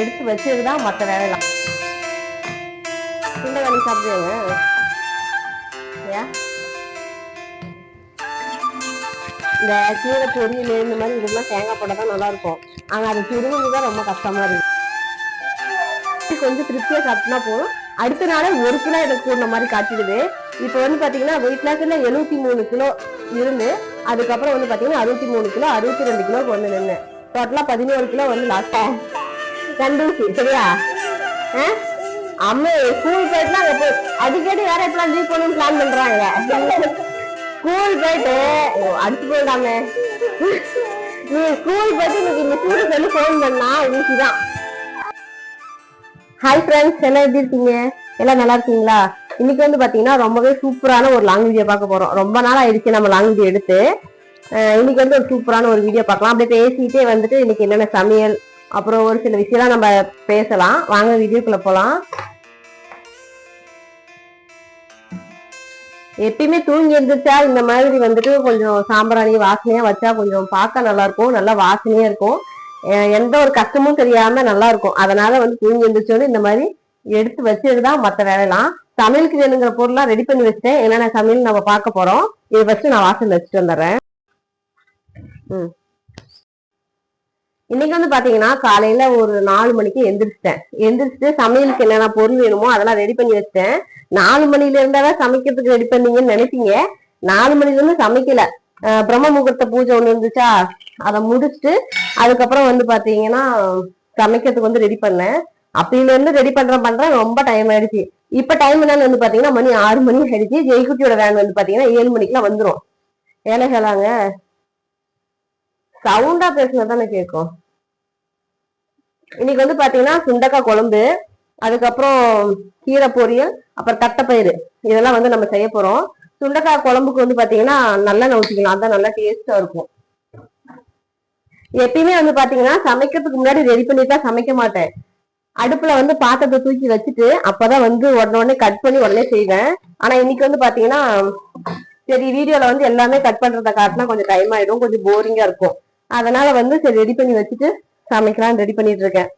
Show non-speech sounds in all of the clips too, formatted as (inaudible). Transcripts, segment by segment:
எடுத்து வச்சதுதான் மற்ற வேலைலாம். சுண்டகாணி வேலை சாப்பிடுங்க இந்த கீரை பொரியல் இந்த மாதிரி இதெல்லாம் தேங்காய் போட தான் நல்லா இருக்கும் அது திரும்பி தான் ரொம்ப கஷ்டமா இருக்கு. கொஞ்சம் திருப்தியா சாப்பிட்டா போதும். அடுத்த நாளே ஒரு கிலோ எனக்கு கூடின மாதிரி காட்டிடுது. இப்போ வந்து பாத்தீங்கன்னா வெயிட் லாஸில் எழுபத்தி மூணு கிலோ இருந்து அதுக்கப்புறம் வந்து பாத்தீங்கன்னா அறுபத்தி மூணு கிலோ அறுபத்தி ரெண்டு கிலோ கொண்டு நின்று டோட்டலா பதினோரு கிலோ வந்து லாஸ்ட் கண்டுச்சு சரியா? ஆ? ஸ்கூல் போயிட்டுனா அங்க போய் அடிக்கடி வேற எப்பெல்லாம் லீவ் பண்ணணும்னு பிளான் பண்றாங்க. ஸ்கூல் போயிட்டு ஐயோ, அடிச்சு போயிடாமே நீ ஸ்கூல் போயிட்டு இன்னைக்கு இந்த சூடு சொல்லி ஃபோன் பண்ணா ஈஸிதான் ஹாய் ஃப்ரெண்ட்ஸ் எல்லாம் எப்படி இருக்கீங்க? எல்லாம் நல்லா இருக்கீங்களா? இன்னைக்கு வந்து பாத்தீங்கன்னா ரொம்பவே சூப்பரான ஒரு லாங் வீடியோ பார்க்க போறோம். ரொம்ப நாள் ஆயிடுச்சு நம்ம லாங் வீடியோ எடுத்து. இன்னைக்கு வந்து ஒரு சூப்பரான ஒரு வீடியோ பார்க்கலாம். அப்படியே பேசிட்டே வந்துட்டு இன்னைக்கு என்னென்ன சமையல் அப்புறம் ஒரு சில விஷயம்லாம் நம்ம பேசலாம். வாங்க வீடியோக்குள்ள போகலாம் எப்பயுமே தூங்கி எழுந்திரிச்சா இந்த மாதிரி வந்துட்டு கொஞ்சம் சாம்பிராணி வாசனையா வச்சா கொஞ்சம் பார்க்க நல்லா இருக்கும். நல்லா வாசனையா இருக்கும். எந்த ஒரு கஷ்டமும் தெரியாம நல்லா இருக்கும். அதனால வந்து தூங்கி எழுந்திரிச்சோன்னு இந்த மாதிரி எடுத்து வச்சது தான் மற்ற வேலைலாம். சமையலுக்கு வேணுங்கிற பொருள்லாம் ரெடி பண்ணி வச்சுட்டேன். என்னென்ன சமையல் நம்ம பார்க்க போறோம். இது வச்சு நான் வாசல் வச்சுட்டு வந்துடுறேன். ம். இன்னைக்கு வந்து பாத்தீங்கன்னா காலையில ஒரு நாலு மணிக்கு எந்திரிச்சிட்டேன். எந்திரிச்சிட்டு சமையலுக்கு என்னென்ன பொருள் வேணுமோ அதெல்லாம் ரெடி பண்ணி வச்சிட்டேன். நாலு மணில இருந்தாதான் சமைக்கிறதுக்கு ரெடி பண்ணீங்கன்னு நினைப்பீங்க. நாலு மணில இருந்து சமைக்கல. பிரம்ம முகூர்த்த பூஜை ஒண்ணு இருந்துச்சா? அதை முடிச்சுட்டு அதுக்கப்புறம் வந்து பாத்தீங்கன்னா சமைக்கிறதுக்கு வந்து ரெடி பண்ணேன். அப்பையில இருந்து ரெடி பண்றேன் பண்றேன். ரொம்ப டைம் ஆயிடுச்சு. இப்ப டைம் என்னன்னு வந்து பாத்தீங்கன்னா மணி ஆறு மணி ஆயிடுச்சு. ஜெய்குட்டியோட வேன் வந்து பாத்தீங்கன்னா ஏழு மணிக்கெல்லாம் வந்துரும். ஏழைகளாங்க. சவுண்டா பேசினா தானே கேட்கும் இன்னைக்கு வந்து பாத்தீங்கன்னா சுண்டக்காய் குழம்பு அதுக்கப்புறம் கீரை பொரியல் அப்புறம் தட்டைப்பயிறு. இதெல்லாம் வந்து நம்ம செய்ய போறோம். சுண்டக்காய் குழம்புக்கு வந்து பாத்தீங்கன்னா நல்லெண்ணெய் ஊற்றிக்கலாம் அதான் நல்லா டேஸ்டா இருக்கும். எப்பயுமே வந்து பாத்தீங்கன்னா சமைக்கிறதுக்கு முன்னாடி ரெடி பண்ணிட்டு தான் சமைக்க மாட்டேன். அடுப்புல வந்து பாத்திரத்தை தூக்கி வச்சுட்டு அப்பதான் வந்து உடனே உடனே கட் பண்ணி உடனே செய்வேன். ஆனா இன்னைக்கு வந்து பாத்தீங்கன்னா சரி வீடியோல வந்து எல்லாமே கட் பண்றத காட்டினா கொஞ்சம் டைம் ஆயிடும். கொஞ்சம் போரிங்கா இருக்கும். அதனால வந்து சரி ரெடி பண்ணி வச்சுட்டு சமைக்கலாம் ரெடி பண்ணிட்டு இருக்கேன்.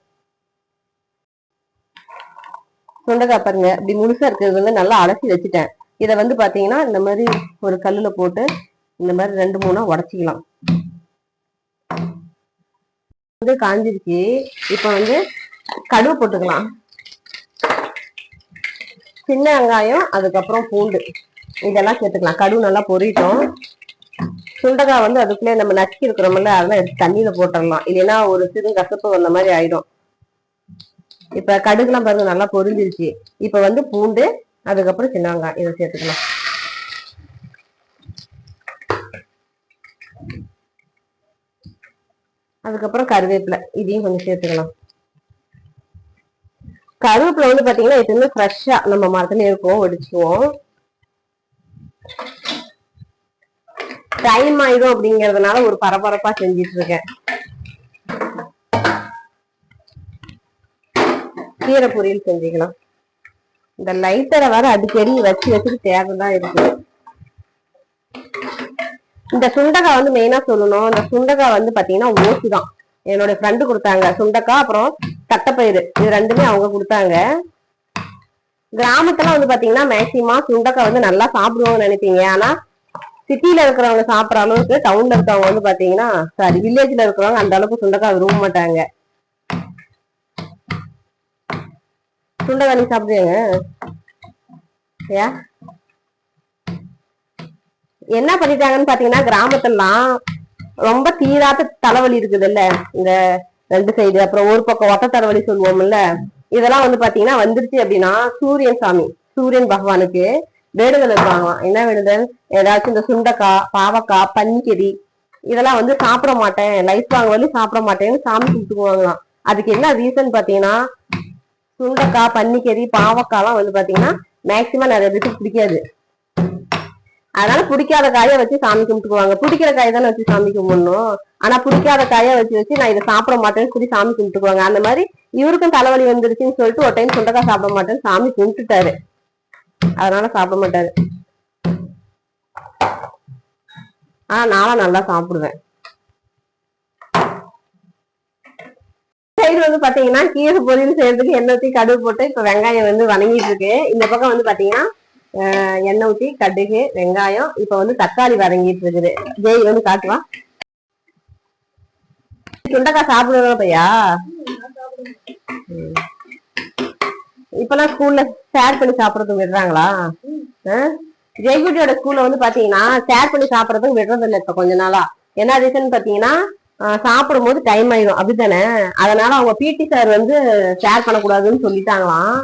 சுண்டக்காய் பாருங்க இப்படி முழுசா இருக்கிறது வந்து நல்லா அலசி வச்சுட்டேன். இதை வந்து பாத்தீங்கன்னா இந்த மாதிரி ஒரு கல்லுல போட்டு இந்த மாதிரி ரெண்டு மூணா உடச்சிக்கலாம். வந்து காஞ்சிருச்சு. இப்ப வந்து கடுகு போட்டுக்கலாம். சின்ன வெங்காயம் அதுக்கப்புறம் பூண்டு. இதெல்லாம் சேர்த்துக்கலாம். கடுகு நல்லா பொரியட்டும் சுண்டக்காய் வந்து அதுக்குள்ளே நம்ம நச்சுக்கி இருக்கிறோம்ல அதெல்லாம் எடுத்து தண்ணியில போட்டுடலாம் இல்லைன்னா ஒரு சிறு கசப்பு வந்த மாதிரி ஆயிடும். இப்ப கடுகுலாம் பாருங்க நல்லா பொரிஞ்சிருச்சு. இப்ப வந்து பூண்டு அதுக்கப்புறம் சின்ன வெங்காயம். இதை சேர்த்துக்கலாம். அதுக்கப்புறம் கருவேப்பிலை. இதையும் கொஞ்சம் சேர்த்துக்கலாம். கருவேப்பிலை வந்து பாத்தீங்கன்னா எப்பவுமே ஃப்ரெஷ்ஷா நம்ம மரத்துல இருக்கும் ஒடிச்சுவோம் டைம் ஆயிடும் அப்படிங்கறதுனால ஒரு பரபரப்பா செஞ்சிட்டு இருக்கேன் கீரை பொரியல் செஞ்சுக்கலாம். இந்த லைட்டரை வேற அடிக்கடி வச்சு வச்சுட்டு தேவைதான் இருக்கு. இந்த சுண்டக்காய் வந்து மெயினா சொல்லணும். இந்த சுண்டக்காய் வந்து பாத்தீங்கன்னா ஓசி தான் என்னோட ஃப்ரெண்டு கொடுத்தாங்க. சுண்டக்காய் அப்புறம் தட்டைப்பயிறு. இது ரெண்டுமே அவங்க கொடுத்தாங்க. கிராமத்துல வந்து பாத்தீங்கன்னா மேக்சிமம் சுண்டக்காய் வந்து நல்லா சாப்பிடுவாங்கன்னு நினைப்பீங்க. ஆனா சிட்டியில இருக்கிறவங்க சாப்பிடுற அளவுக்கு டவுன்ல இருக்கவங்க வந்து பாத்தீங்கன்னா சாரி வில்லேஜ்ல இருக்கிறவங்க அந்த அளவுக்கு சுண்டக்காய் விரும்ப மாட்டாங்க. சுண்டக்காய் சாப்பிடுவாங்க சாப்பிடுவீங்க? ஏ என்ன பண்ணிட்டாங்கன்னு பாத்தீங்கன்னா கிராமத்துலாம் ரொம்ப தீராத்த தலைவலி இருக்குது இல்ல இந்த ரெண்டு சைடு அப்புறம் ஒரு பக்கம் ஒட்ட தலைவலி சொல்லுவோம்ல இதெல்லாம் வந்து பாத்தீங்கன்னா வந்துருச்சு அப்படின்னா சூரியன் சாமி சூரியன் பகவானுக்கு வேண்டுதல் இருப்பாங்களாம் என்ன வேண்டுதல் ஏதாச்சும் இந்த சுண்டக்காய் பாவக்காய் பன்னிக்கறி இதெல்லாம் வந்து சாப்பிட மாட்டேன். லைஃப் லாங் வந்து சாப்பிட மாட்டேன்னு சாமி கும்பிட்டுக்குவாங்களாம் அதுக்கு என்ன ரீசன் பாத்தீங்கன்னா சுண்டக்காய் பன்னிக்கறி பாவக்காய்லாம் வந்து பாத்தீங்கன்னா மேக்சிமம் நிறைய பேருக்கு பிடிக்காது. அதனால பிடிக்காத காயை வச்சு சாமி கும்பிட்டுக்குவாங்க பிடிக்கிற காய் தானே வச்சு சாமி கும்பிடணும். ஆனா பிடிக்காத காயை வச்சு வச்சு நான் இதை சாப்பிட மாட்டேன்னு சொல்லி சாமி கும்பிட்டுக்குவாங்க அந்த மாதிரி இவருக்கும் தலைவலி வந்துருச்சுன்னு சொல்லிட்டு ஒரு டைம் சுண்டக்காய் சாப்பிட மாட்டேன்னு சாமி கும்பிட்டுட்டாரு. அதனால சாப்பிட மாட்டாரு. ஆனா நானும் நல்லா சாப்பிடுவேன். சைடு வந்து பாத்தீங்கன்னா கீரை பொரியல் செய்யறதுக்கு எண்ணெய் ஊத்தி கடுகு போட்டு இப்ப வெங்காயம் வந்து வணங்கிட்டு இருக்கு இந்த பக்கம் வந்து பாத்தீங்கன்னா எண்ணெய் ஊத்தி கடுகு வெங்காயம் இப்ப வந்து தக்காளி வதங்கிட்டு இருக்குது ஜெய் வந்து காட்டுவா. சுண்டக்காய் சாப்பிடுவா பையா? இப்பெல்லாம் ஸ்கூல்ல ஷேர் பண்ணி சாப்பிடறதுக்கு விடுறாங்களா? ஜெய்குட்டியோட ஸ்கூல்ல வந்து பாத்தீங்கன்னா ஷேர் பண்ணி சாப்பிடறதுக்கு விடுறது இல்ல இப்ப கொஞ்ச நாளா. என்ன ரீசன் பாத்தீங்கன்னா சாப்பிடும் போது டைம் ஆயிடும். அப்படித்தானே? அதனால அவங்க பிடி சார் வந்து ஷேர் பண்ணக்கூடாதுன்னு சொல்லிட்டாங்களாம்.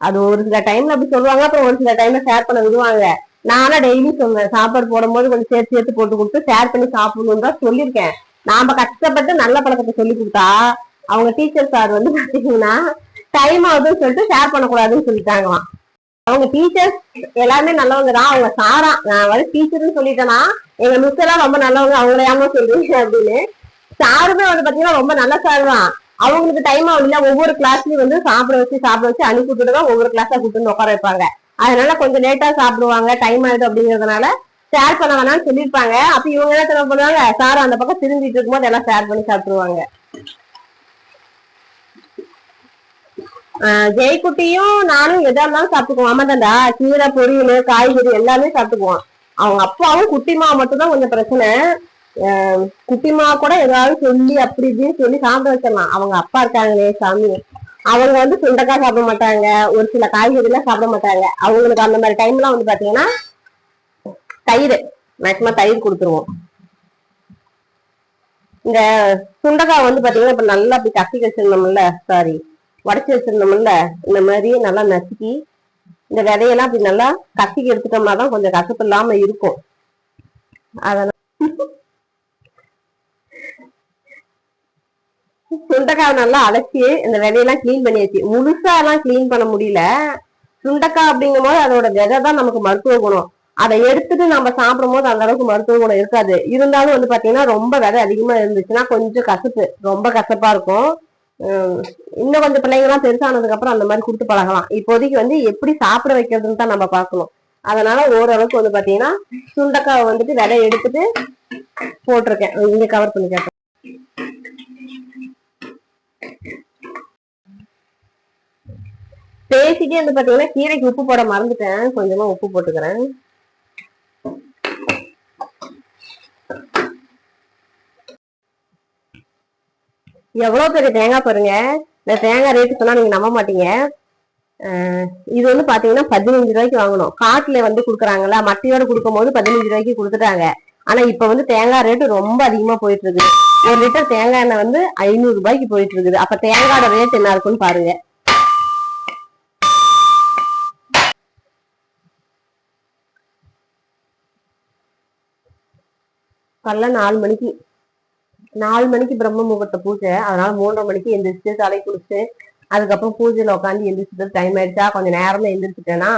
அது ஒரு சில டைம்ல அப்படி சொல்லுவாங்க அப்புறம் ஒரு சில டைம்ல ஷேர் பண்ண விடுவாங்க. நானா டெய்லி சொல்லுவேன் சாப்பாடு போடும்போது கொஞ்சம் சேர்த்து சேர்த்து போட்டு கொடுத்து ஷேர் பண்ணி சாப்பிடணும் தான் சொல்லியிருக்கேன். நாம கஷ்டப்பட்டு நல்ல பழக்கத்தை சொல்லி கொடுத்தா அவங்க டீச்சர் சார் வந்து பாத்தீங்கன்னா டைம் ஆகுதுன்னு சொல்லிட்டு ஷேர் பண்ணக்கூடாதுன்னு சொல்லிட்டாங்களாம். அவங்க டீச்சர்ஸ் எல்லாருமே நல்லவங்க தான். அவங்க சாரா நான் வந்து டீச்சர்னு சொல்லிட்டேன்னா எங்க மிஸ் எல்லாம் ரொம்ப நல்லவங்க அவங்கள ஏமா சொல்றீங்க அப்படின்னு. சாருமே வந்து பாத்தீங்கன்னா ரொம்ப நல்ல சார் தான். அவங்களுக்கு டைம் ஆகும் ஒவ்வொரு கிளாஸ்லயும் வந்து சாப்பிட வச்சு சாப்பிட வச்சு அனுப்பி விட்டுட்டு தான் ஒவ்வொரு கிளாஸா கூட்டு உட்கார வைப்பாங்க. அதனால கொஞ்சம் லேட்டா சாப்பிடுவாங்க டைம் ஆயிடும் அப்படிங்கறதுனால ஷேர் பண்ண வேணாம்னு சொல்லியிருப்பாங்க. அப்ப இவங்க என்ன தெரியுமா பண்ணுவாங்க? சார் அந்த பக்கம் திரும்பிட்டு இருக்கும்போது எல்லாம் ஷேர் பண்ணி சாப்பிடுவாங்க ஆஹ் ஜெயக்குட்டியும் நானும் எதா இருந்தாலும் சாப்பிட்டுக்குவோம். ஆமாதாண்டா கீரை பொரியல் காய்கறி எல்லாமே சாப்பிட்டுக்குவோம். அவங்க அப்பாவும் குட்டிமா மட்டும்தான் கொஞ்சம் பிரச்சனை. குட்டிமா கூட ஏதாவது சொல்லி அப்படி இப்படின்னு சொல்லி சாப்பிட வச்சிடலாம். அவங்க அப்பா இருக்காங்களே சாமி. அவங்க வந்து சுண்டக்காய் சாப்பிட மாட்டாங்க. ஒரு சில காய்கறி எல்லாம் சாப்பிட மாட்டாங்க. அவங்களுக்கு அந்த மாதிரி டைம்லாம் வந்து பாத்தீங்கன்னா தயிர். மேக்சிமம் தயிர் கொடுத்துருவோம். இந்த சுண்டக்காய் வந்து பாத்தீங்கன்னா இப்ப நல்லா அப்படி கத்தி வச்சிருந்தோம்ல சாரி உடச்சி வச்சிருந்தோம்ல இந்த மாதிரி நல்லா நசுக்கி இந்த விதையெல்லாம் அப்படி நல்லா கசக்கி எடுத்துட்டோம்னா தான் கொஞ்சம் கசப்பு இல்லாம இருக்கும். அதெல்லாம் சுண்டக்காய் நல்லா அலசி இந்த விதையெல்லாம் கிளீன் பண்ணியாச்சு முழுசா எல்லாம் கிளீன் பண்ண முடியல. சுண்டக்காய் அப்படிங்கும் போது அதோட விதை தான் நமக்கு மருத்துவ குணம். அதை எடுத்துட்டு நம்ம சாப்பிடும் போது அந்த அளவுக்கு மருத்துவ குணம் இருக்காது. இருந்தாலும் வந்து பாத்தீங்கன்னா ரொம்ப விதை அதிகமா இருந்துச்சுன்னா கொஞ்சம் கசப்பு ரொம்ப கசப்பா இருக்கும். இன்னும் கொஞ்சம் பிள்ளைங்கலாம் பெருசானதுக்கு அப்புறம் அந்த மாதிரி கொடுத்து பழகலாம். இப்போதைக்கு வந்து எப்படி சாப்பிட வைக்கிறதுன்னு தான் நம்ம பார்க்கணும். அதனால ஓரளவுக்கு வந்து பாத்தீங்கன்னா சுண்டக்காவை வந்துட்டு விதை எடுத்துட்டு போட்டிருக்கேன். இங்க கவர் பண்ணி கேட்டேன் பேசிட்டே வந்து பாத்தீங்கன்னா கீரைக்கு உப்பு போட மறந்துட்டேன். கொஞ்சமா உப்பு போட்டுக்கிறேன். எவ்வளோ பெரிய தேங்காய் பாருங்க. இந்த தேங்காய் ரேட்டு சொன்னால் நீங்கள் நம்ப மாட்டீங்க. இது வந்து பார்த்தீங்கன்னா பதினஞ்சு ரூபாய்க்கு வாங்கணும். காட்டில் வந்து கொடுக்குறாங்களா மட்டையோட கொடுக்கும் போது பதினஞ்சு ரூபாய்க்கு கொடுத்துட்டாங்க. ஆனால் இப்போ வந்து தேங்காய் ரேட்டு ரொம்ப அதிகமாக போயிட்டு இருக்குது ஒரு லிட்டர் தேங்காய் எண்ணெய் வந்து ஐநூறு ரூபாய்க்கு போயிட்டு இருக்குது அப்போ தேங்காயோட ரேட் என்ன இருக்குன்னு பாருங்க. காலைல நாலு மணிக்கு நாலு மணிக்கு பிரம்ம முகூர்த்த பூஜை. அதனால மூன்றரை மணிக்கு எந்திரிச்சு தலை குளிச்சு அதுக்கப்புறம் பூஜையில உட்காந்து எந்திரிச்சது டைம் ஆயிடுச்சா? கொஞ்சம் நேரமா எந்திரிச்சுட்டேன்னா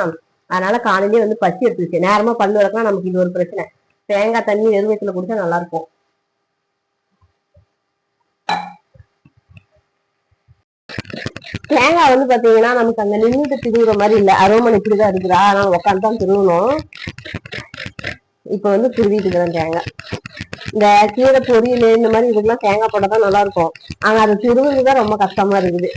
அதனால காலையிலேயே வந்து பசி எடுத்துருச்சு. நேரமா பல்லு வளர்க்கலாம் நமக்கு இது ஒரு பிரச்சனை. தேங்காய் தண்ணி வெறும் குடிச்சா நல்லா இருக்கும். தேங்காய் வந்து பாத்தீங்கன்னா நமக்கு அந்த நின்றுட்டு திருவுற மாதிரி இல்ல. அரோமன் இப்படிதான் இருக்குதா. அதனால உட்காந்து தான் திருவணும். இப்ப வந்து துருவிட்டு இருக்கிறேன் தேங்காய் இந்த கீரை பொரியல் இந்த மாதிரி இதுக்கெல்லாம் தேங்காய் போட்டா தான் நல்லா இருக்கும் ஆனா அது திருவுறதுதான் ரொம்ப கஷ்டமா இருக்குது.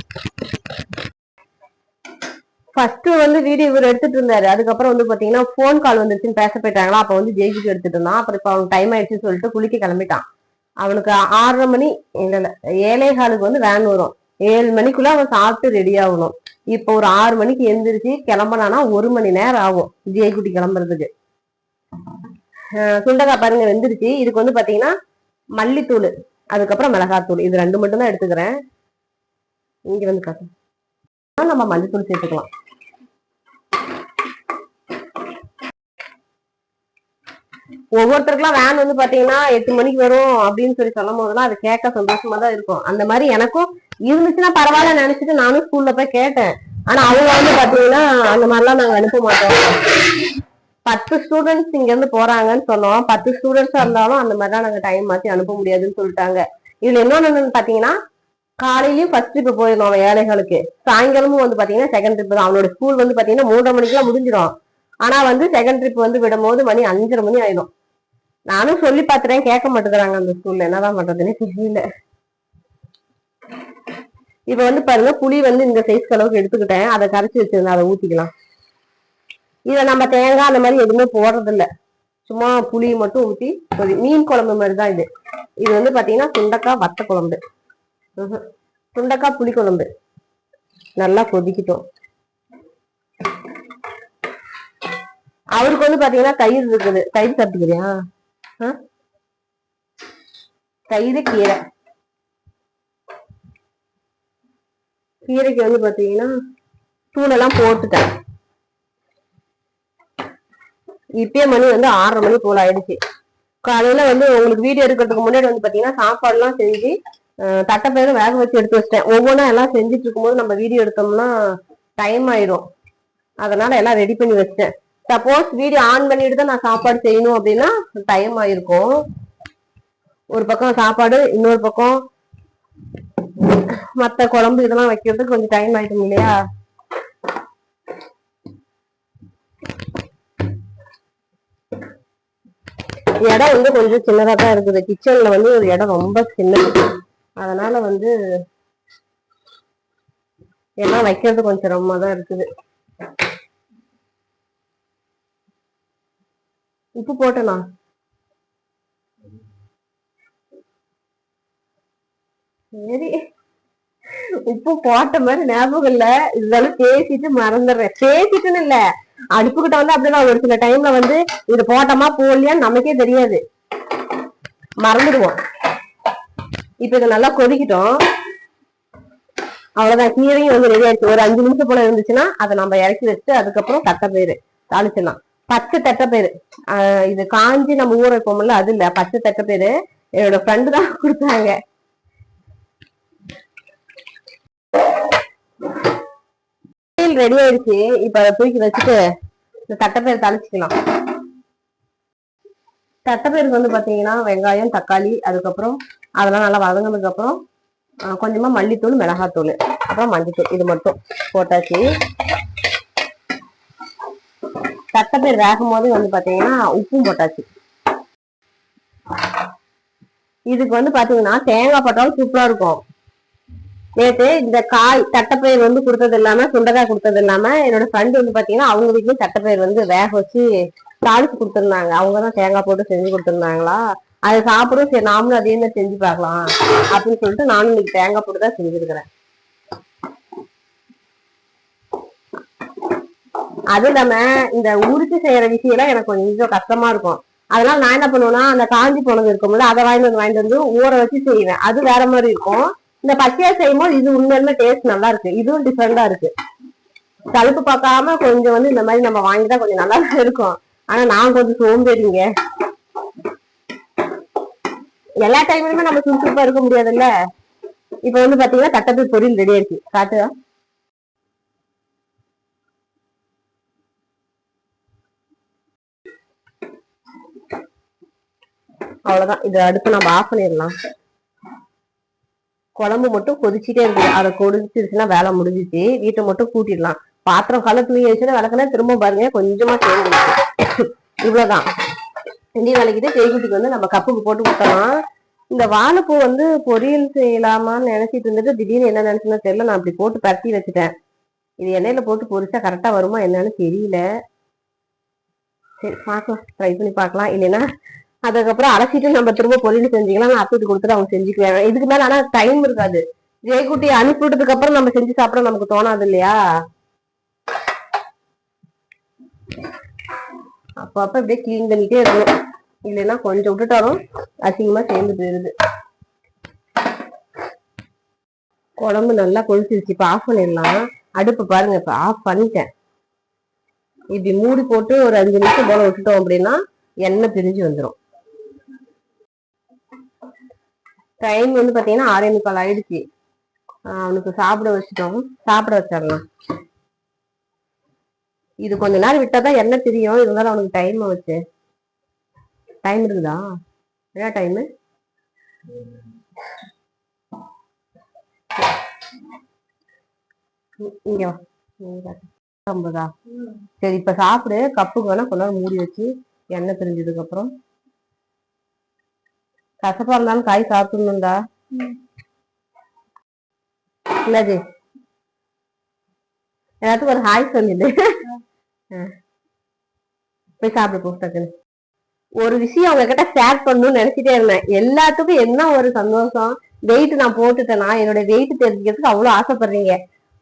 ஃபர்ஸ்ட் வந்து வீடியோ இவர் எடுத்துட்டு இருந்தாரு. அதுக்கப்புறம் வந்து பாத்தீங்கன்னா ஃபோன் கால் வந்துருச்சுன்னு பேச போயிட்டாங்களா? அப்ப வந்து ஜெயிச்சுட்டு எடுத்துட்டு இருந்தான். அப்புறம் இப்ப அவனுக்கு டைம் ஆயிடுச்சுன்னு சொல்லிட்டு குளிக்க கிளம்பிட்டான். அவனுக்கு ஆறரை மணி இல்ல இல்ல ஏழை காலுக்கு வந்து வேன் வரும். ஏழு மணிக்குள்ள அவன் சாப்பிட்டு ரெடி ஆகணும். இப்போ ஒரு ஆறு மணிக்கு எந்திரிச்சு கிளம்பினானா ஒரு மணி நேரம் ஆகும் ஜெயக்குட்டி கிளம்புறதுக்கு. சுண்டக்காய் பாருங்க வெந்துருச்சு. இதுக்கு வந்து பாத்தீங்கன்னா மல்லித்தூள் அதுக்கப்புறம் மிளகாத்தூள். இது ரெண்டு மட்டும் தான் எடுத்துக்கிறேன். இங்க வந்து காட்டும் நம்ம மல்லித்தூள் சேர்த்துக்கலாம். ஒவ்வொருத்தருக்குலாம் வேன் வந்து பாத்தீங்கன்னா எட்டு மணிக்கு வரும் அப்படின்னு சொல்லி சொல்லும் போதெல்லாம் அது கேட்க சந்தோஷமா தான் இருக்கும். அந்த மாதிரி எனக்கும் இருந்துச்சுன்னா பரவாயில்ல நினைச்சிட்டு நானும் ஸ்கூல்ல போய் கேட்டேன். ஆனா அவங்க வந்து பாத்தீங்கன்னா அந்த மாதிரிலாம் நாங்க அனுப்ப மாட்டோம். பத்து ஸ்டூடெண்ட்ஸ் இங்க இருந்து போறாங்கன்னு சொன்னோம். பத்து ஸ்டூடெண்ட்ஸா இருந்தாலும் அந்த மாதிரிலாம் நாங்க டைம் மாத்தி அனுப்ப முடியாதுன்னு சொல்லிட்டாங்க. இதுல இன்னொன்னு பாத்தீங்கன்னா காலையிலயும் ஃபர்ஸ்ட் ட்ரிப் போயிருந்தோம் அவன் ஏழைகளுக்கு. சாயங்காலமும் வந்து பாத்தீங்கன்னா செகண்ட் ட்ரிப் தான். அவனோட ஸ்கூல் வந்து பாத்தீங்கன்னா மூன்றரை மணிக்கெல்லாம் முடிஞ்சிடும். ஆனா வந்து செகண்ட் ட்ரிப் வந்து விடும்போது மணி அஞ்சரை மணி ஆயிடும். நானும் சொல்லி பாத்துறேன் கேட்க மாட்டேங்கிறாங்க அந்த ஸ்கூல்ல என்னதான் பண்றதுன்னு தெரியல. இப்ப வந்து பாருங்க புளி வந்து இந்த சைஸ்க்கு அளவுக்கு எடுத்துக்கிட்டேன். அதை கரைச்சி வச்சிருந்தேன். அதை ஊத்திக்கலாம். இதை நம்ம தேங்காய் அந்த மாதிரி எதுவுமே போடுறதில்ல. சும்மா புளி மட்டும் ஊற்றி கொதி மீன் குழம்பு மாதிரி தான் இது. இது வந்து பார்த்தீங்கன்னா சுண்டக்காய் வத்த குழம்பு. ம்ஹும். சுண்டக்காய் புளி குழம்பு. நல்லா கொதிக்கட்டும். அவருக்கு வந்து பாத்தீங்கன்னா தயிர் இருக்குது. தயிர் சாப்பிட்டுக்கிறியா? ஆ? தயிர் கீரை. கீரைக்கு வந்து பாத்தீங்கன்னா தூளெல்லாம் போட்டுட்டேன். இப்பயே மணி வந்து ஆறரை மணி போல ஆயிடுச்சு. காலையில வந்து உங்களுக்கு வீடியோ எடுக்கிறதுக்கு முன்னாடி வந்து பாத்தீங்கன்னா சாப்பாடுலாம் செஞ்சு அஹ், தட்டைப்பயிறு வேக வச்சு எடுத்து வச்சிட்டேன். ஒவ்வொன்றா எல்லாம் செஞ்சுட்டு இருக்கும்போது நம்ம வீடியோ எடுத்தோம்னா டைம் ஆயிடும் அதனால எல்லாம் ரெடி பண்ணி வச்சிட்டேன். சப்போஸ் வீடியோ ஆன் பண்ணிட்டு தான் நான் சாப்பாடு செய்யணும் அப்படின்னா டைம் ஆயிருக்கும். ஒரு பக்கம் சாப்பாடு இன்னொரு பக்கம் மற்ற குழம்பு இதெல்லாம் வைக்கிறதுக்கு கொஞ்சம் டைம் ஆயிடும் இல்லையா? இடம் வந்து கொஞ்சம் சின்னதா தான் இருக்குது. கிச்சன்ல வந்து ஒரு இடம் ரொம்ப சின்னது. அதனால வந்து எல்லாம் வைக்கிறது கொஞ்சம் ரொம்ப தான் இருக்குது. உப்பு போட்டனா? சரி. உப்பு போட்ட மாதிரி ஞாபகம் இல்ல. இருந்தாலும் பேசிட்டு மறந்துடுறேன். பேசிட்டுன்னு இல்ல. அடுப்புக்கிட்ட வந்து அப்படிதான். ஒரு சில டைம்ல வந்து இது போட்டோமா போடலையான்னு நமக்கே தெரியாது. மறந்துடுவோம். இப்ப இது நல்லா கொதிக்கிட்டோம். அவ்வளவுதான். கீரையும் வந்து ரெடி ஆயிடுச்சு. ஒரு அஞ்சு நிமிஷம் போல இருந்துச்சுன்னா அதை நம்ம இறக்கி வச்சு அதுக்கப்புறம் தட்டைப்பயிறு தாளிச்சிடலாம். பச்சை தட்டைப்பயிறு இது காஞ்சி நம்ம ஊற வைப்போம்ல அது இல்ல. பச்சை தட்டைப்பயிறு என்னோட ஃப்ரெண்டு தான் கொடுத்தாங்க. ரெடி ஆயிடுச்சு. இப்ப அதை தூக்கி வச்சுட்டு இந்த தட்டைப்பயிறு தாளிச்சுக்கலாம். தட்டைப்பயிருக்கு வந்து பாத்தீங்கன்னா வெங்காயம் தக்காளி அதுக்கப்புறம் அதெல்லாம் நல்லா வதங்கினதுக்கு அப்புறம் கொஞ்சமா மல்லித்தூள் மிளகாத்தூள் அப்புறம் மஞ்சத்தூள் இது மட்டும் போட்டாச்சு. தட்டைப்பயிர் வேகும் போது வந்து பாத்தீங்கன்னா உப்பும் போட்டாச்சு. இதுக்கு வந்து பாத்தீங்கன்னா தேங்காய் போட்டாலும் சூப்பரா இருக்கும். நேத்து இந்த காய் தட்டைப்பயிர் வந்து கொடுத்தது இல்லாம சுண்டக்காய் கொடுத்தது இல்லாம என்னோட ஃப்ரெண்டு வந்து பாத்தீங்கன்னா அவங்க வீட்லயும் தட்டைப்பயிர் வந்து வேக வச்சு தாளிச்சு கொடுத்துருந்தாங்க. அவங்கதான் தேங்காய் போட்டு செஞ்சு கொடுத்துருந்தாங்களா? அதை சாப்பிடும் சரி நாமளும் அதே மாதிரி செஞ்சு பார்க்கலாம் அப்படின்னு சொல்லிட்டு நானும் இன்னைக்கு தேங்காய் போட்டு தான் செஞ்சிருக்கிறேன். அதுவும் இல்லாம இந்த உரிச்சு செய்யற விஷயம் எனக்கு கொஞ்சம் கஷ்டமா இருக்கும். அதனால நான் என்ன பண்ணுவேன்னா அந்த காஞ்சி போனது இருக்கும்ல அதை வாங்கிட்டு வந்து வாங்கிட்டு வந்து ஊற வச்சு செய்வேன். அது வேற மாதிரி இருக்கும். இந்த பச்சையா செய்யும்போது இது உண்மையிலுமே டேஸ்ட் நல்லா இருக்கு இதுவும் டிஃப்ரெண்டா இருக்கு. தழுப்பு பார்க்காம கொஞ்சம் வந்து இந்த மாதிரி நம்ம வாங்கிதான் கொஞ்சம் நல்லா இருக்கும். ஆனா நான் கொஞ்சம் சோம்பேறிங்க. எல்லா டைம்லயுமே நம்ம சுறுசுறுப்பா இருக்க முடியாதுல்ல? இப்ப வந்து பாத்தீங்கன்னா தட்டப்பை பொரியல் ரெடி ஆயிருக்கு. காட்டு அவ்வளவுதான். இதை அடுத்து நம்ம ஆஃப் பண்ணிடலாம். குழம்பு மட்டும் கொதிச்சுட்டே இருக்குது. அதை கொதிச்சிருச்சுன்னா வேலை முடிஞ்சிச்சு. வீட்டை மட்டும் கூட்டிடலாம். பாத்திரம் கல துணி வச்சுன்னா விளக்குனா திரும்ப பாருங்க கொஞ்சமா சேர்ந்து இவ்வளவுதான். இந்திய வேலைக்கிட்டு தேய்க்குட்டிக்கு வந்து நம்ம கப்புக்கு போட்டு கொடுத்தலாம் இந்த வாழைப்பூ வந்து பொரியல் செய்யலாமான்னு நினைச்சிட்டு இருந்துட்டு திடீர்னு என்ன நினைச்சுன்னு தெரியல. நான் அப்படி போட்டு பரட்டி வச்சுட்டேன். இது எண்ணெயில போட்டு பொரிச்சா கரெக்டா வருமா என்னன்னு தெரியல. சரி பார்க்கலாம். ட்ரை பண்ணி பார்க்கலாம். இல்லைன்னா அதுக்கப்புறம் அரைச்சிட்டு நம்ம திரும்ப பொரியல் செஞ்சுக்கலாம் நான் அப்பிட்டு கொடுத்துட்டு அவங்க செஞ்சுக்குவேன். இதுக்கு மேல ஆனா டைம் இருக்காது. ஜெயக்குட்டி அனுப்பி விட்டதுக்கு அப்புறம் நம்ம செஞ்சு சாப்பிட நமக்கு தோணாது இல்லையா? அப்ப அப்ப இப்படியே கிளீன் பண்ணிட்டே இருக்கணும். இல்லைன்னா கொஞ்சம் விட்டுட்டாலும் அசிங்கமா சேர்ந்து போயிருது. குழம்பு நல்லா கொதிச்சிருச்சு. இப்ப ஆஃப் பண்ணிடலாம். அடுப்பு பாருங்க இப்ப ஆஃப் பண்ணிட்டேன். இப்படி மூடி போட்டு ஒரு அஞ்சு நிமிஷம் போல விட்டுட்டோம் அப்படின்னா எண்ணெய் பிரிஞ்சு வந்துடும் டைம் வந்து பாத்தீங்கன்னா ஆறே முக்கால் ஆயிடுச்சு. அவனுக்கு சாப்பிட வச்சுட்டோம். சாப்பிட வச்சிடலாம் இது கொஞ்ச நேரம் விட்டாதான் எண்ணெய் தெரியும். இருந்தாலும் அவனுக்கு டைம் வச்சு டைம் இருக்குதா என்ன டைம் இங்க ஐம்பதா? சரி இப்ப சாப்பிடு. கப்புக்கு வேணா கொஞ்ச நேரம் மூடி வச்சு எண்ணெய் பிரிஞ்சதுக்கு அப்புறம். கசப்பா இருந்தாலும் காய் சாப்பிடணும்டா என்னது எல்லாத்துக்கும் ஒரு ஹாய் சொல்லிடு போய் சாப்பிடு போ ஒரு விஷயம் உங்ககிட்ட ஷேர் பண்ணணும்னு நினைச்சிட்டே இருந்தேன் எல்லாத்துக்கும் என்ன ஒரு சந்தோஷம் வெயிட் நான் போட்டுட்டேனா என்னோட வெயிட் தெரிஞ்சுக்கிறதுக்கு அவ்வளவு ஆசைப்படுறீங்க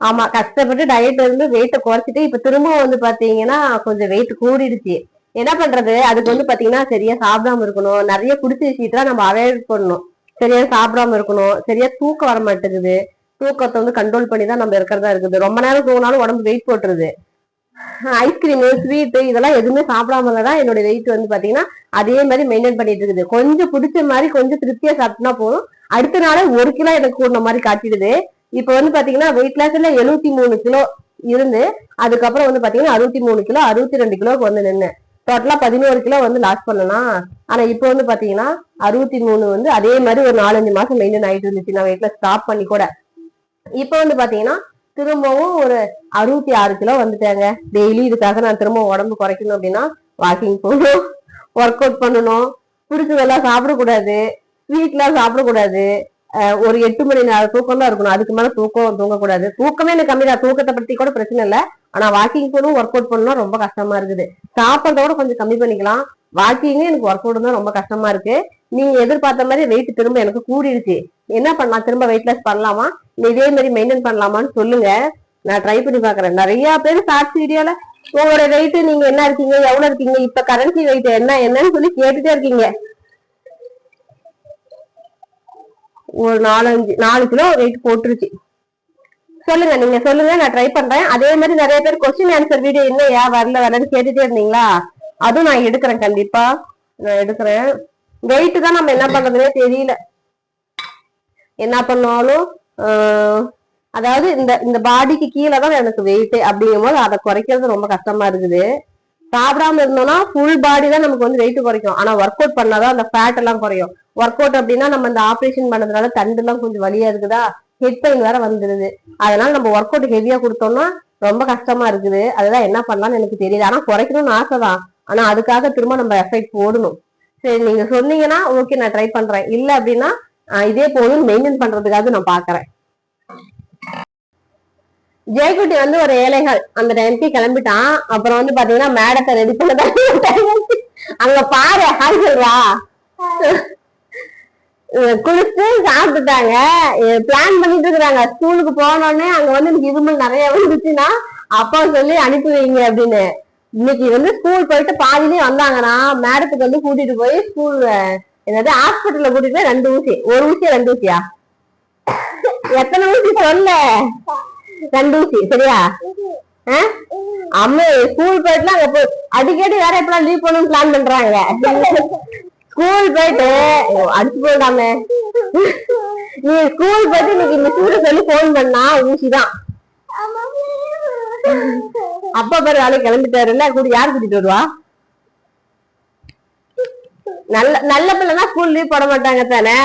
ஆமா கஷ்டப்பட்டு டயட் இருந்து வெயிட்டை குறைச்சிட்டு இப்ப திரும்பவும் வந்து பாத்தீங்கன்னா கொஞ்சம் வெயிட் கூடிடுச்சு என்ன பண்றது? அதுக்கு வந்து பாத்தீங்கன்னா சரியா சாப்பிடாம இருக்கணும். நிறைய குடிச்ச விஷயத்தெல்லாம் நம்ம அவாய்ட் பண்ணணும். சரியா சாப்பிடாம இருக்கணும். சரியா தூக்கம் வர மாட்டேங்குது. தூக்கத்தை வந்து கண்ட்ரோல் பண்ணி தான் நம்ம இருக்கிறதா இருக்குது. ரொம்ப நேரம் தூங்கினாலும் உடம்பு வெயிட் போட்டுருது. ஐஸ்கிரீம் ஸ்வீட்டு இதெல்லாம் எதுவுமே சாப்பிடாம தான் என்னோட வெயிட் வந்து பாத்தீங்கன்னா அதே மாதிரி மெயின்டைன் பண்ணிட்டு இருக்குது. கொஞ்சம் பிடிச்ச மாதிரி கொஞ்சம் திருப்தியா சாப்பிட்டா போதும். அடுத்த நாளே ஒரு கிலோ எனக்கு கூடின மாதிரி காட்டிடுது. இப்ப வந்து பாத்தீங்கன்னா வெயிட் லாஸ்ல எழுபத்தி மூணு கிலோ இருந்து அதுக்கப்புறம் வந்து பாத்தீங்கன்னா அறுபத்தி மூணு கிலோ அறுபத்தி ரெண்டு கிலோக்கு வந்து நின்று டோட்டலா பதினோரு கிலோ வந்து லாஸ் பண்ணலாம். ஆனால் இப்போ வந்து பார்த்தீங்கன்னா அறுபத்தி மூணு வந்து அதே மாதிரி ஒரு நாலஞ்சு மாதம் மெயின்டைன் ஆயிட்டு இருந்துச்சு. நான் வெயிட்ல ஸ்டாப் பண்ணி கூட. இப்போ வந்து பார்த்தீங்கன்னா திரும்பவும் ஒரு அறுபத்தி ஆறு கிலோ வந்துட்டாங்க. டெய்லி இதுக்காக நான் திரும்ப உடம்பு குறைக்கணும் அப்படின்னா வாக்கிங் போகணும் ஒர்க் அவுட் பண்ணணும். பிடிச்சதெல்லாம் சாப்பிடக்கூடாது. ஸ்வீட்லாம் சாப்பிடக்கூடாது. ஒரு எட்டு மணி நேரம் தூக்கம் தான் இருக்கணும். அதுக்கு மேல தூக்கம் தூங்கக்கூடாது. தூக்கமே எனக்கு கம்மி தான் தூக்கத்தை பத்தி கூட பிரச்சனை இல்லை. ஆனா வாக்கிங் போகணும் ஒர்க் அவுட் பண்ணணும் ரொம்ப கஷ்டமா இருக்குது. சாப்பிட்றத கொஞ்சம் கம்மி பண்ணிக்கலாம். வாக்கிங் எனக்கு ஒர்க் அவுட் தான் ரொம்ப கஷ்டமா இருக்கு. நீங்க எதிர்பார்த்த மாதிரி வெயிட் திரும்ப எனக்கு கூடிடுச்சு என்ன பண்ணலாம்? திரும்ப வெயிட் லாஸ் பண்ணலாமா? இல்ல இதே மாதிரி மெயின்டைன் பண்ணலாமான்னு சொல்லுங்க. நான் ட்ரை பண்ணி பாக்குறேன் நிறைய பேர் ஷார்ட்ஸ் வீடியோல உங்களோட வெயிட் நீங்க என்ன இருக்கீங்க? எவ்வளவு இருக்கீங்க? இப்ப கரன்சி வெயிட் என்ன? என்னன்னு சொல்லி கேட்டுட்டே இருக்கீங்க. ஒரு நாலஞ்சு நாலு கிலோ வெயிட் போட்டுருச்சு. சொல்லுங்க நீங்க சொல்லுங்க நான் ட்ரை பண்றேன். அதே மாதிரி நிறைய பேர் கொஸ்டின் ஆன்சர் வீடியோ இன்னும் ஏன் வரல வரலன்னு கேட்டுட்டே இருந்தீங்களா? அதுவும் நான் எடுக்கிறேன் கண்டிப்பா. நான் எடுக்கிறேன். வெயிட் தான் நம்ம என்ன பண்றதுனே தெரியல. என்ன பண்ணாலும் அதாவது இந்த இந்த பாடிக்கு கீழே தான் எனக்கு வெயிட் அப்படிங்கும் போது அதை குறைக்கிறது ரொம்ப கஷ்டமா இருக்குது. சாப்பிடாம இருந்தோம்னா ஃபுல் பாடி தான் நமக்கு வந்து வெயிட் குறைக்கும். ஆனா ஒர்க் அவுட் பண்ணாதான் அந்த ஃபேட் எல்லாம் குறையும். ஒர்க் அவுட் அப்படின்னா நம்ம இந்த ஆப்ரேஷன் பண்ணதுனால தண்டு எல்லாம் கொஞ்சம் வழியா இருக்குதா? ஹெட் பெயின் வேற வந்துடுது அதனால நம்ம ஒர்க் அவுட் ஹெவியா கொடுத்தோம்னா ரொம்ப கஷ்டமா இருக்குது. அதுதான் என்ன பண்ணலாம்னு எனக்கு தெரியுது. ஆனா குறைக்கணும்னு ஆசைதான். ஆனா அதுக்காக திரும்ப நம்ம எஃபெக்ட் போடணும். சரி நீங்க சொன்னீங்கன்னா ஓகே நான் ட்ரை பண்றேன். இல்ல அப்படின்னா இதே போதும். மெயின்டைன் பண்றதுக்காக நான் பாக்குறேன். ஜெயக்குட்டி வந்து ஒரு ஏழைகள். அந்த டைமுக்கு கிளம்பிட்டான். அப்புறம் வந்து பாத்தீங்கன்னா மேடத்தை ரெடி பண்ணதான் அங்க பாரு ஹாய் சொல்றா குளிச்சு சாப்பிட்டுட்டாங்க. பிளான் பண்ணிட்டு இருக்காங்க ஸ்கூலுக்கு போனோடனே அங்க வந்து எனக்கு இருமல் நிறைய வந்துச்சுன்னா அப்பா சொல்லி அனுப்பி வைங்க அப்படின்னு. இன்னைக்கு வந்து ஸ்கூல் போயிட்டு பாதிலே வந்தாங்கன்னா மேடத்துக்கு வந்து கூட்டிட்டு போய் ஸ்கூல் என்னது ஹாஸ்பிட்டல்ல கூட்டிட்டு போய் ரெண்டு ஊசி. ஒரு ஊசி ரெண்டு ஊசியா? எத்தனை ஊசி சொல்ல. ரெண்டு ஊசி சரியா? ஆ? அம்மா ஸ்கூல் போயிட்டுலாம் அங்க போய் அடிக்கடி வேற எப்பலாம் லீவ் பண்ணணும்னு பிளான் பண்றாங்க. ஸ்கூல் போயிட்டு ஐயோ, அடிச்சு நீ ஸ்கூல் போயிட்டு இன்னைக்கு மிஸ் கூட சொல்லி போன் பண்ணா ஊசிதான் அப்பா பேர் வேலைக்கு கிளம்பிட்டாருல்ல கூட யார் கூட்டிட்டு வருவா? நல்ல நல்ல பிள்ளைனா ஸ்கூல் லீவ் போட மாட்டாங்க தானே.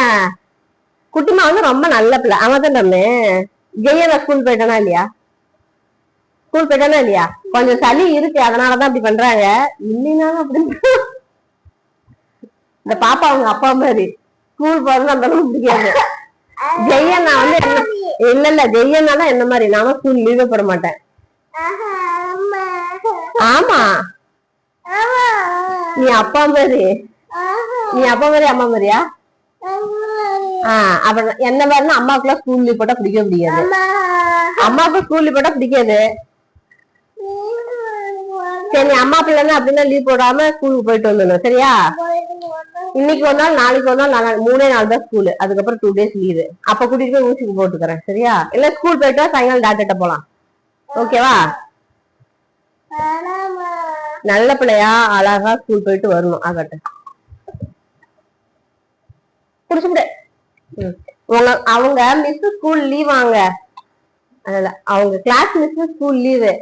குட்டிமா வந்து ரொம்ப நல்ல பிள்ளை. அவன் தான் நம்ம ஜெயனா ஸ்கூல் போயிட்டானா இல்லையா? ஸ்கூல் போயிட்டானா இல்லையா? கொஞ்சம் சளி இருக்கு அதனாலதான் அப்படி பண்றாங்க. இல்லைனாலும் அப்படின்னு இந்த பாப்பா அவங்க அப்பா மாதிரி. ஸ்கூல் போறது அந்த அளவுக்கு பிடிக்காது. (laughs) ஜெயண்ணா வந்து என்ன இல்ல இல்ல ஜெயண்ணா தான் என்ன மாதிரி. நானும் ஸ்கூல் லீவே போட மாட்டேன். ஆமா. நீ அப்பா மாதிரி. நீ அப்பா மாதிரி அம்மா மாதிரியா? ஆஹ் அப்ப என்ன மாதிரினா அம்மாக்குலாம் ஸ்கூல் லீவ் போட்டா பிடிக்கவே பிடிக்காது. அம்மாவுக்கு ஸ்கூல் லீவ் போட்டா பிடிக்காது. சரி நீ அம்மா பிள்ளைங்க அப்படின்னா லீவ் போடாம ஸ்கூலுக்கு போயிட்டு வந்துடணும் சரியா? இன்னைக்கு ஒரு நாள் நாளைக்கு ஒரு நாள் மூணே நாள் தான் ஸ்கூல் அதுக்கப்புறம் டூ டேஸ் லீவு அப்ப கூட்டிட்டு போய் ஊசிக்கு போட்டுக்கிறேன். சரியா? இல்ல ஸ்கூல் போயிட்டு சாயங்காலம் டாக்டர்கிட்ட போலாம். ஓகேவா நல்ல பிள்ளையா? அழகா ஸ்கூல் போயிட்டு வரணும் ஆகட்டும் உங்க அவங்க மிஸ் ஸ்கூல் லீவ் வாங்க. அதனால அவங்க கிளாஸ் மிஸ் ஸ்கூல் லீவு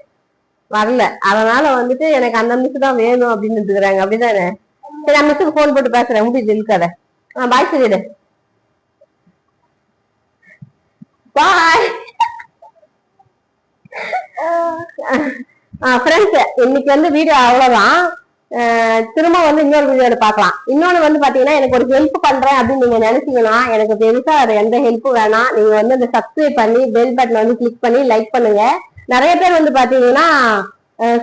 வரல. அதனால வந்துட்டு எனக்கு அந்த மிஸ் தான் வேணும் அப்படின்னு இருக்கிறாங்க அப்படிதானே? சரி நான் மிஸ்ஸுக்கு ஃபோன் போட்டு பேசுறேன். முடிஞ்சு இருக்காத பாய் சொல்லிடு பாய் ஃப்ரெண்ட்ஸ் இன்னைக்கு வந்து வீடியோ அவ்வளவுதான். திரும்ப வந்து இன்னொரு வீடியோல பார்க்கலாம். இன்னொன்னு வந்து பாத்தீங்கன்னா எனக்கு ஒரு ஹெல்ப் பண்றேன் அப்படின்னு நீங்க நினைச்சீங்கன்னா எனக்கு பெருசா அது எந்த ஹெல்ப்பும் வேணாம். நீங்க வந்து அந்த சப்ஸ்கிரைப் பண்ணி பெல் பட்டனை வந்து கிளிக் பண்ணி லைக் பண்ணுங்க. நிறைய பேர் வந்து பாத்தீங்கன்னா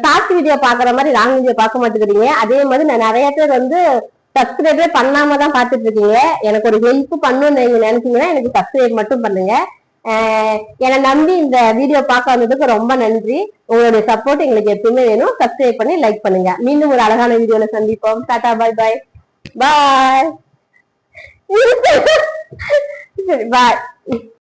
ஷார்ட் வீடியோ பாக்குற மாதிரி லாங் வீடியோ பார்க்க மாட்டேங்கிறீங்க. அதே மாதிரி நான் நிறைய பேர் வந்து சப்ஸ்கிரைபே பண்ணாம தான் பாத்துட்டு இருக்கீங்க எனக்கு ஒரு ஹெல்ப் பண்ணணும்னு நீங்க நினைச்சீங்கன்னா எனக்கு சப்ஸ்கிரைப் மட்டும் பண்ணுங்க. என்னை நம்பி இந்த வீடியோ பார்க்க வந்ததுக்கு ரொம்ப நன்றி. உங்களுடைய சப்போர்ட் எங்களுக்கு எப்பவுமே வேணும். சப்ஸ்கிரைப் பண்ணி லைக் பண்ணுங்க. மீண்டும் ஒரு அழகான வீடியோல சந்திப்போம். டாடா பாய் பாய் பாய் பாய்